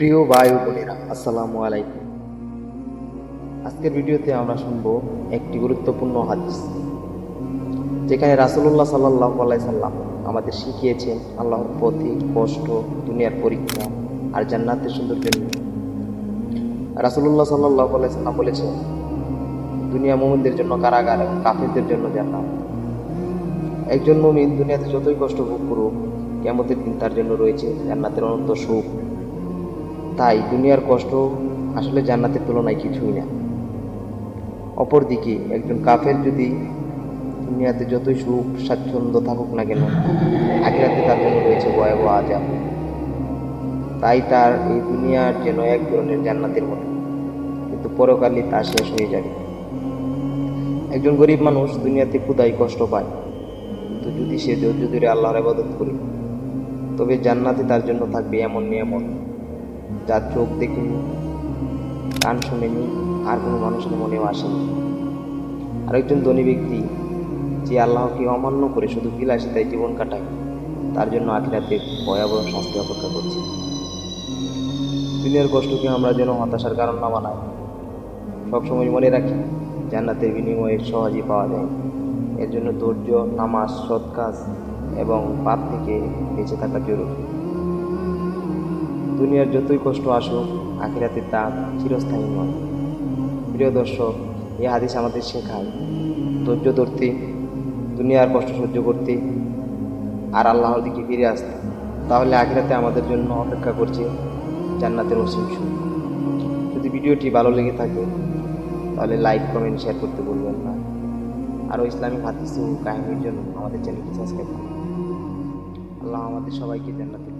প্রিয় ভাই বোনেরা, আসসালামু আলাইকুম। আজকের ভিডিওতে আমরা শুনব একটি গুরুত্বপূর্ণ হাদিস, যেখানে রাসুল্লাহ সাল্লাহ সাল্লাম আমাদের শিখিয়েছেন আল্লাহর পথে কষ্ট, দুনিয়ার পরীক্ষা আর জান্নাতের সৌন্দর্য নিয়ে রাসুল্লাহ সাল্লাহ সাল্লাম বলেছেন, দুনিয়া মোমিনদের জন্য কারাগার এবং কাফেরদের জন্য জান্নাত। একজন মুমিন দুনিয়াতে যতই কষ্ট ভোগ করুক কেমতের দিন তার জন্য রয়েছে জান্নাতের অনন্ত সুখ। তাই দুনিয়ার কষ্ট আসলে জান্নাতের তুলনায় কিছুই না। অপরদিকে একজন কাফের যদি দুনিয়াতে যতই সুখ, স্বাচ্ছন্দ্য থাকুক না কেন, আখিরাতে তার জন্য রয়েছে ভয়াবহ আজাব তাই তার এই দুনিয়ার যেন এক ধরনের জান্নাতের মতো, কিন্তু পরকালে তা শেষ হয়ে যাবে। একজন গরিব মানুষ দুনিয়াতে ক্ষুদাই কষ্ট পায়, কিন্তু যদি সে ধৈর্য ধরে আল্লাহর আবাদত করে, তবে জান্নাতে তার জন্য থাকবে এমন নিয়ামত। যার চোখ দেখেনি কান শোনেনি আর কোনো মানুষের মনেও আসেনি। আরেকজন ধনী ব্যক্তি যে আল্লাহকে অমান্য করে শুধু বিলাসিতায় জীবন কাটায়, তার জন্য আখিরাতে ভয়াবহ শাস্তি অপেক্ষা করছে। দুনিয়ার কষ্টকে আমরা যেন হতাশার কারণ না বানাই সবসময় মনে রাখি, জান্নাতের বিনিময়ে সহজেই পাওয়া যায়। এর জন্য ধৈর্য, নামাজ, সৎ কাজ এবং পাপ থেকে বেঁচে থাকা জরুরি। দুনিয়ার যতই কষ্ট আসুক, আখিরাতে তা চিরস্থায়ী নয়। প্রিয় দর্শক, এই হাদিস আমাদের শেখায় ধৈর্য ধরতে দুনিয়ার কষ্ট সহ্য করতে আর আল্লাহর দিকে ফিরে আসতে। তাহলে আখিরাতে আমাদের জন্য অপেক্ষা করছে জান্নাতের অসীম সুখ। যদি ভিডিওটি ভালো লেগে থাকে, তাহলে লাইক, কমেন্ট, শেয়ার করতে ভুলবেন না। আরও ইসলামিক হাদিস ও কাহিনীর জন্য আমাদের চ্যানেলটি সাবস্ক্রাইব করুন। আল্লাহ আমাদের সবাইকে জান্নাতে